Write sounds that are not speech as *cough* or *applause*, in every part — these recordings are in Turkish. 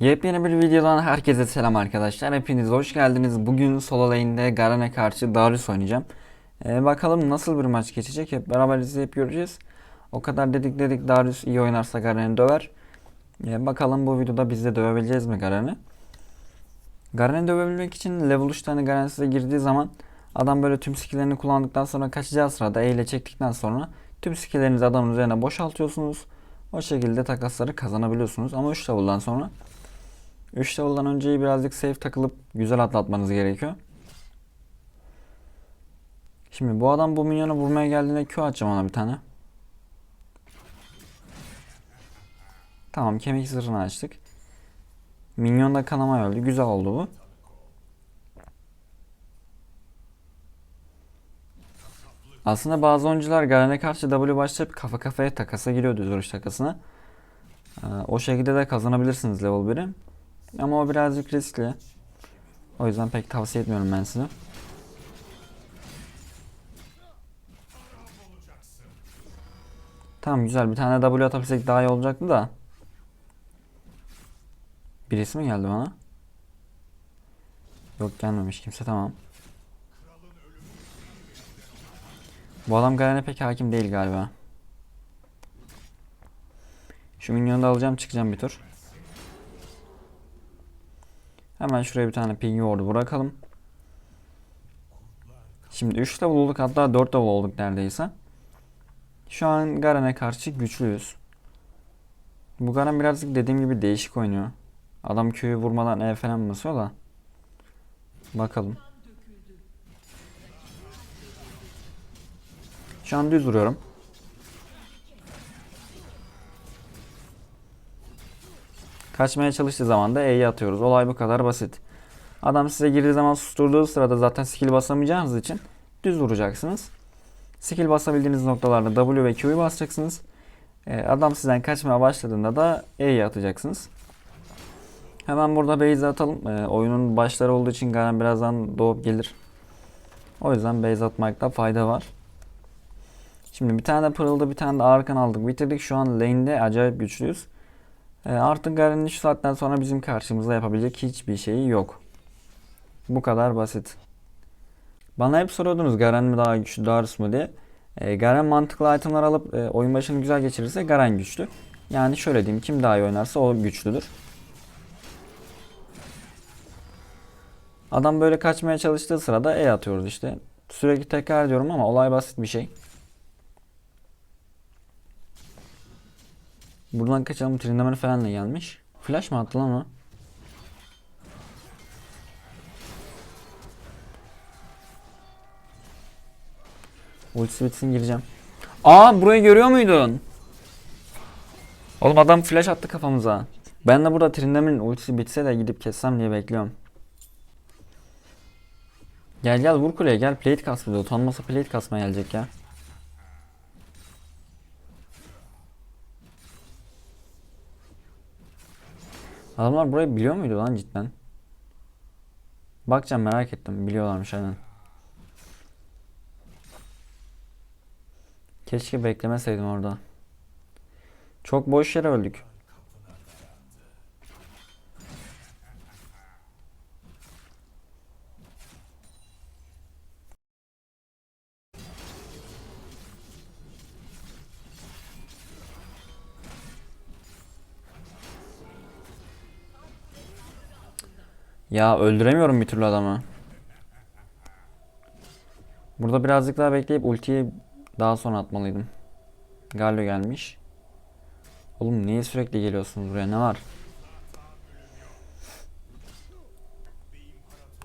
Yepyeni bir videodan herkese selam arkadaşlar. Hepiniz hoş geldiniz. Bugün solo lane'de Garen'e karşı Darius oynayacağım. Ee, bakalım nasıl bir maç geçecek. Hep beraber izleyip göreceğiz. O kadar dedik dedik Darius iyi oynarsa Garen'i döver. Ee, bakalım bu videoda biz de dövebileceğiz mi Garen'i? Garen'i dövebilmek için level 3 tane Garen size girdiği zaman adam böyle tüm skill'lerini kullandıktan sonra kaçacağı sırada E ile çektikten sonra tüm skill'lerinizi adamın üzerine boşaltıyorsunuz. O şekilde takasları kazanabiliyorsunuz. Ama 3 level'dan sonra 3 level'dan önceyi birazcık safe takılıp güzel atlatmanız gerekiyor. Şimdi bu adam bu minyona vurmaya geldiğinde Q atacağım ona bir tane. Tamam kemik zırhını açtık. Minyon da kanama öldü. Güzel oldu bu. Aslında bazı oyuncular Garen'e karşı W başlayıp kafa kafaya takasa giriyordu duruş takasına. Ee, o şekilde de kazanabilirsiniz level 1'i. Ama o birazcık riskli. O yüzden pek tavsiye etmiyorum ben size. Tamam güzel bir tane W atabilsek daha iyi olacaktı da. Birisi mi geldi bana? Yok gelmemiş kimse tamam. Bu adam Garen'e pek hakim değil galiba. Şu minyonu da alacağım çıkacağım bir tur. Hemen şuraya bir tane ping ward'u bırakalım. Şimdi 3 level olduk hatta 4 level olduk neredeyse. Şu an Garen'e karşı güçlüyüz. Bu Garen birazcık dediğim gibi değişik oynuyor. Adam köyü vurmadan E falan basıyor da. Bakalım. Şu an düz vuruyorum. Kaçmaya çalıştığı zaman da E'yi atıyoruz. Olay bu kadar basit. Adam size girdiği zaman susturduğu sırada zaten skill basamayacağınız için düz vuracaksınız. Skill basabildiğiniz noktalarda W ve Q'yu basacaksınız. Ee, adam sizden kaçmaya başladığında da E'yi atacaksınız. Hemen burada base atalım. Ee, oyunun başları olduğu için Garen birazdan doğup gelir. O yüzden base atmakta fayda var. Şimdi bir tane de Pearl'da bir tane de Arkan aldık. Bitirdik. Şu an lane'de acayip güçlüyüz. E, artık Garen'in şu saatten sonra bizim karşımızda yapabilecek hiçbir şeyi yok. Bu kadar basit. Bana hep soruyordunuz Garen mi daha güçlü Darius mu diye. E, Garen mantıklı itemler alıp e, oyun başını güzel geçirirse Garen güçlü. Yani şöyle diyeyim kim daha iyi oynarsa o güçlüdür. Adam böyle kaçmaya çalıştığı sırada E atıyoruz işte. Sürekli tekrar ediyorum ama olay basit bir şey. Buradan kaçalım. Trindamer falan da gelmiş. Flash mı attı lan o? Ultisi bitsin gireceğim. Aa burayı görüyor muydun? Oğlum adam flash attı kafamıza. Ben de burada Trindamer'in ultisi bitse de gidip kessem diye bekliyorum. Gel gel vur kuleye gel plate kas bir de utanmasa plate kasmaya gelecek ya. Adamlar burayı biliyor muydu lan cidden? Bakacağım merak ettim. Biliyorlarmış aynen. Keşke beklemeseydim orada. Çok boş yere öldük. Ya öldüremiyorum bir türlü adamı. Burada birazcık daha bekleyip ultiyi daha sonra atmalıydım. Galio gelmiş. Oğlum niye sürekli geliyorsunuz buraya? Ne var?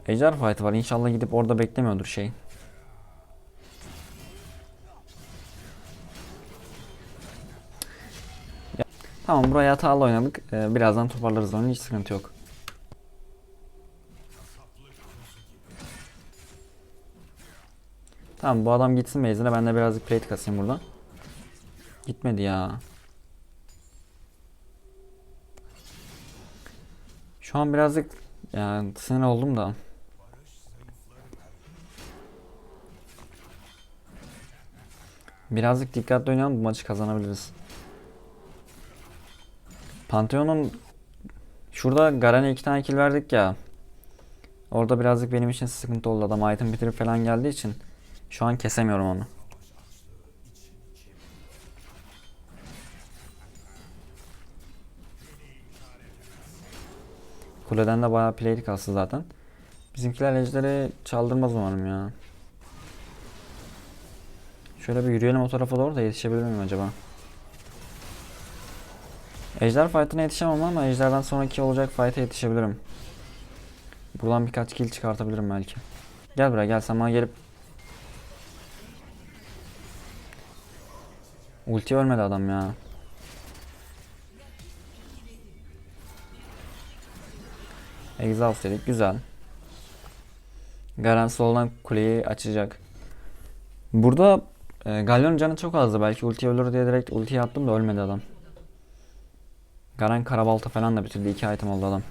Ejder fight var. İnşallah gidip orada beklemiyordur şey. Tamam buraya hatalı oynadık. Ee, birazdan toparlarız onu. Hiç sıkıntı yok. Tamam bu adam gitsin base'ine ben de birazcık plate kasayım buradan. Gitmedi ya. Şu an birazcık yani sinir oldum da. Birazcık dikkatli oynayalım bu maçı kazanabiliriz. Pantheon'un Şurada Garen'e iki tane kill verdik ya. Orada birazcık benim için sıkıntı oldu. Adam item bitirip falan geldiği için şu an kesemiyorum onu. Kuleden de bayağı play'lik aslında zaten. Bizimkiler ejderi çaldırmaz umarım ya. Şöyle bir yürüyelim o tarafa doğru da yetişebilir miyim acaba? Ejder fight'ına yetişemem ama ejderden sonraki olacak fight'a yetişebilirim. Buradan birkaç kill çıkartabilirim belki. Gel buraya gel sen bana gelip Ulti ölmedi adam ya. Exhaust dedik güzel. Garen soldan kuleyi açacak. Burada e, Galyon canı çok azdı. Belki ulti ölür diye direkt ulti attım da ölmedi adam. Garen karabalta falan da bitirdi. İki item oldu adam.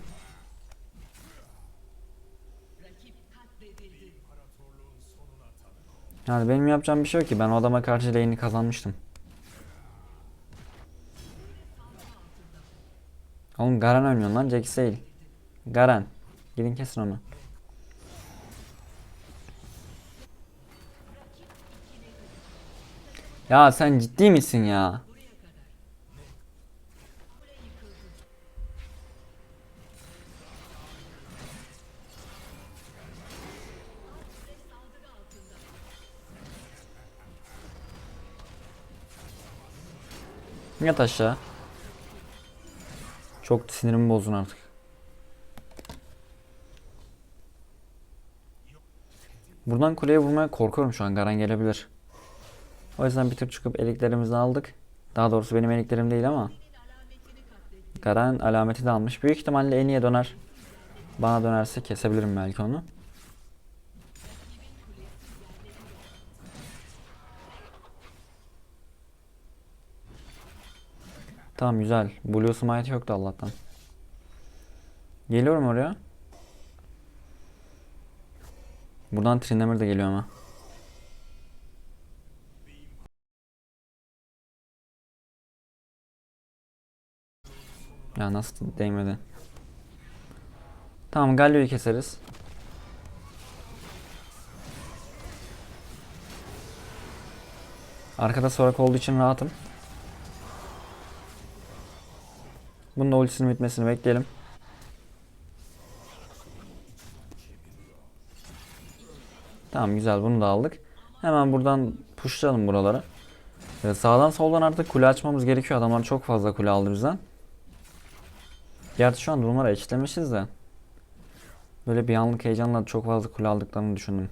Yani benim yapacağım bir şey yok ki. Ben o adama karşı lane'i kazanmıştım. Oğlum Garen ölmüyor lan. Jax değil. Garen. Gidin kesin onu. Ya sen ciddi misin ya? Yat aşağı. Çok sinirimi bozdun artık. Buradan kuleye vurmaya korkuyorum şu an. Garen gelebilir. O yüzden bir tur çıkıp eliklerimizi aldık. Daha doğrusu benim eliklerim değil ama. Garen alameti de almış. Büyük ihtimalle en iyiye döner. Bana dönerse kesebilirim belki onu. Tamam güzel. Blue Smite yoktu Allah'tan. Geliyorum oraya. Buradan Tryndamere de geliyor ama. Ya nasıl değmedi? Tamam Galio'yu keseriz. Arkada Sorak olduğu için rahatım. Bunun da ultisinin bitmesini bekleyelim. Tamam güzel bunu da aldık. Hemen buradan pushlayalım buraları. Ee, sağdan soldan artık kule açmamız gerekiyor. Adamlar çok fazla kule aldı bizden. Gerçi şu an durumları eşitlemişiz de. Böyle bir anlık heyecanla çok fazla kule aldıklarını düşündüm.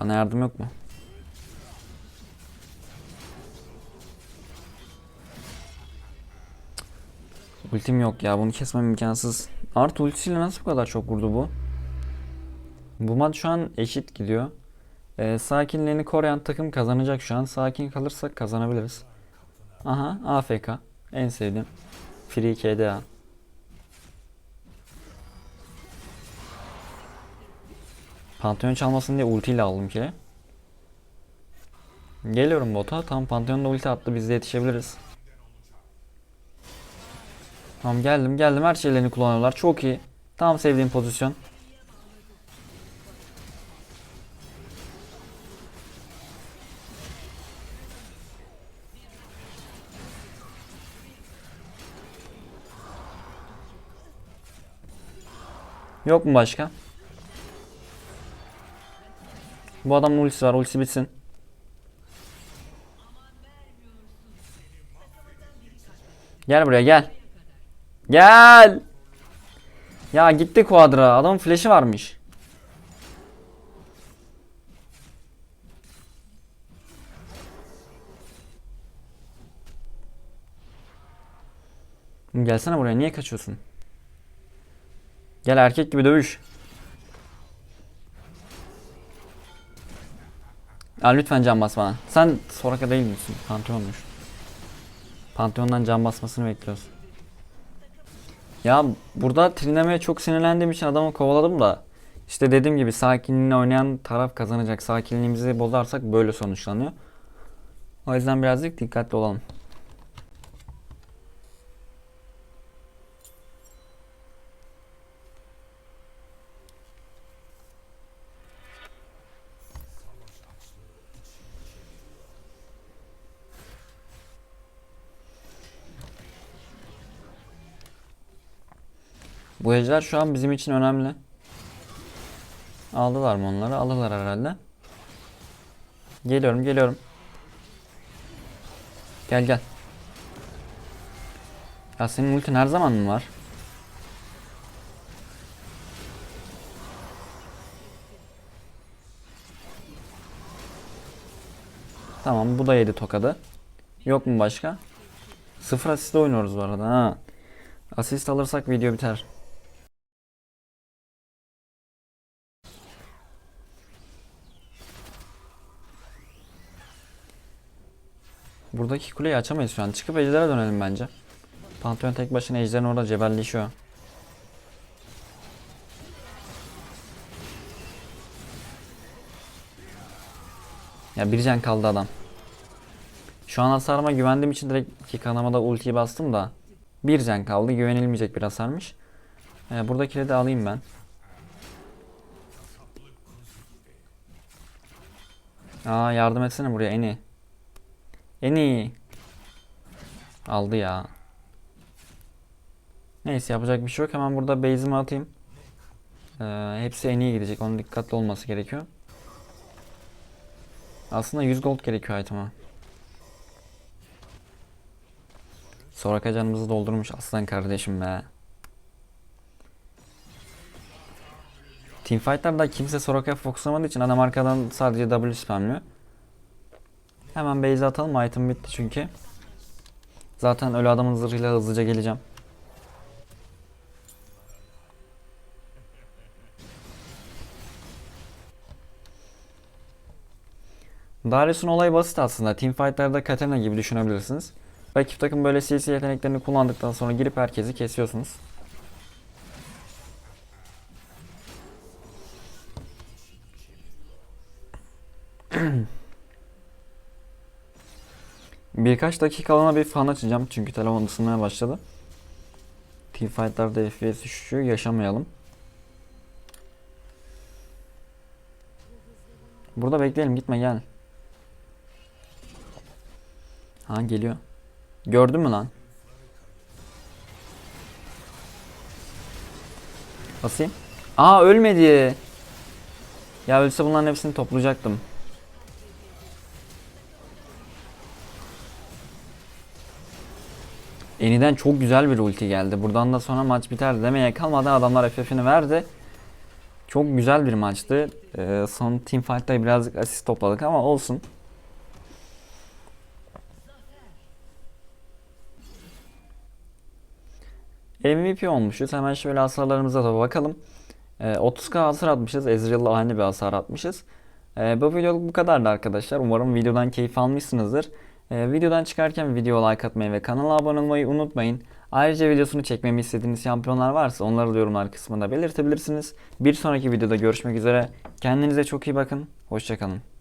Bana yardım yok mu? Ultim yok ya bunu kesmem imkansız. Art ultisiyle nasıl bu kadar çok vurdu bu? Bu maç şu an eşit gidiyor. Ee, sakinliğini koruyan takım kazanacak şu an. Sakin kalırsak kazanabiliriz. Aha AFK. En sevdiğim. Free KDA. Pantheon çalmasın diye ultiyle aldım ki. Geliyorum bota. Tam Pantheon da ulti attı. Biz de yetişebiliriz. Tamam geldim geldim. Her şeylerini kullanıyorlar. Çok iyi. Tam sevdiğim pozisyon. Yok mu başka? Bu adamın ultisi var. Ultisi bitsin. Gel buraya gel. Gel. Ya gitti kuadra. Adamın flash'i varmış. Gelsene buraya. Niye kaçıyorsun? Gel erkek gibi dövüş. Ya lütfen can bas bana. Sen Soraka değil misin? Pantheon'muş. Pantheon'dan can basmasını bekliyorsun. Ya burada Trinam'e çok sinirlendiğim için adamı kovaladım da işte dediğim gibi sakinliğini oynayan taraf kazanacak. Sakinliğimizi bozarsak böyle sonuçlanıyor. O yüzden birazcık dikkatli olalım. Bu ejder şu an bizim için önemli. Aldılar mı onları? Alırlar herhalde. Geliyorum geliyorum. Gel gel. Ya senin ultin her zaman mı var? Tamam bu da yedi tokadı. Yok mu başka? Sıfır asiste oynuyoruz bu arada ha. Asist alırsak video biter. Buradaki kuleyi açamayız şu an. Çıkıp ejderha dönelim bence. Pantheon tek başına ejderin orada cebelleşiyor. Ya bir can kaldı adam. Şu an hasarıma güvendiğim için direkt iki kanamada ultiyi bastım da. Bir can kaldı. Güvenilmeyecek bir hasarmış. Ee, buradakileri de alayım ben. Aa yardım etsene buraya Eni. Eni. Aldı ya. Neyse yapacak bir şey yok. Hemen burada base'imi atayım. Ee, hepsi en iyi gidecek. Onun dikkatli olması gerekiyor. Aslında 100 gold gerekiyor item'a. Soraka canımızı doldurmuş aslan kardeşim be. Teamfight'larda kimse Soraka'ya fokuslamadığı için adam arkadan sadece W spamlıyor. Hemen base atalım. Item bitti çünkü. Zaten ölü adamın zırhıyla hızlıca geleceğim. Darius'un olayı basit aslında. Teamfight'larda Katarina gibi düşünebilirsiniz. Rakip takım böyle CC yeteneklerini kullandıktan sonra girip herkesi kesiyorsunuz. *clears throat* Birkaç dakikalığına bir fan açacağım çünkü telefon ısınmaya başladı. Teamfight'larda FPS düşüşü yaşamayalım. Burada bekleyelim gitme gel. Ha geliyor. Gördün mü lan? Basayım. Aa ölmedi. Ya ölse bunların hepsini toplayacaktım. Eniden çok güzel bir ulti geldi. Buradan da sonra maç biter demeye kalmadan adamlar FF'ini verdi. Çok güzel bir maçtı. Ee, son teamfight'ta birazcık asist topladık ama olsun. MVP olmuşuz. Hemen şöyle hasarlarımıza da bakalım. Ee, 30k hasar atmışız. Ezreal'la aynı bir hasar atmışız. Ee, bu videoluk bu kadardı arkadaşlar. Umarım videodan keyif almışsınızdır. Ee, videodan çıkarken video like atmayı ve kanala abone olmayı unutmayın. Ayrıca videosunu çekmemi istediğiniz şampiyonlar varsa onları da yorumlar kısmında belirtebilirsiniz. Bir sonraki videoda görüşmek üzere. Kendinize çok iyi bakın. Hoşçakalın.